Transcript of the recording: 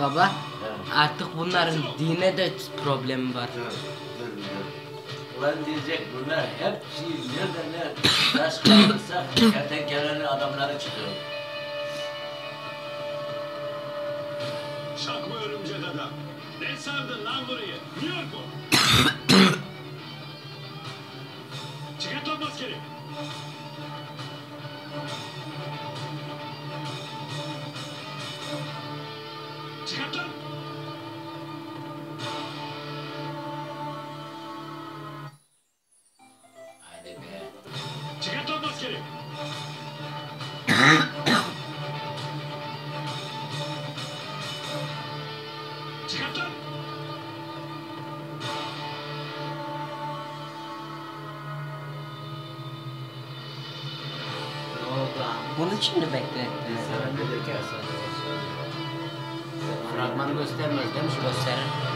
Baba artık bunların dine de problemi var. Ulan diyecek bunlar hepsi nereden ne taş kaldırsak kertenkeleli adamları çıkıyor. Çakma örümcek adam. Ne sardın lan burayı? New York? 違った。Bunu şimdi beklettiniz. Dedik ya sana. Fragman göstermez değil mi? Gösterin.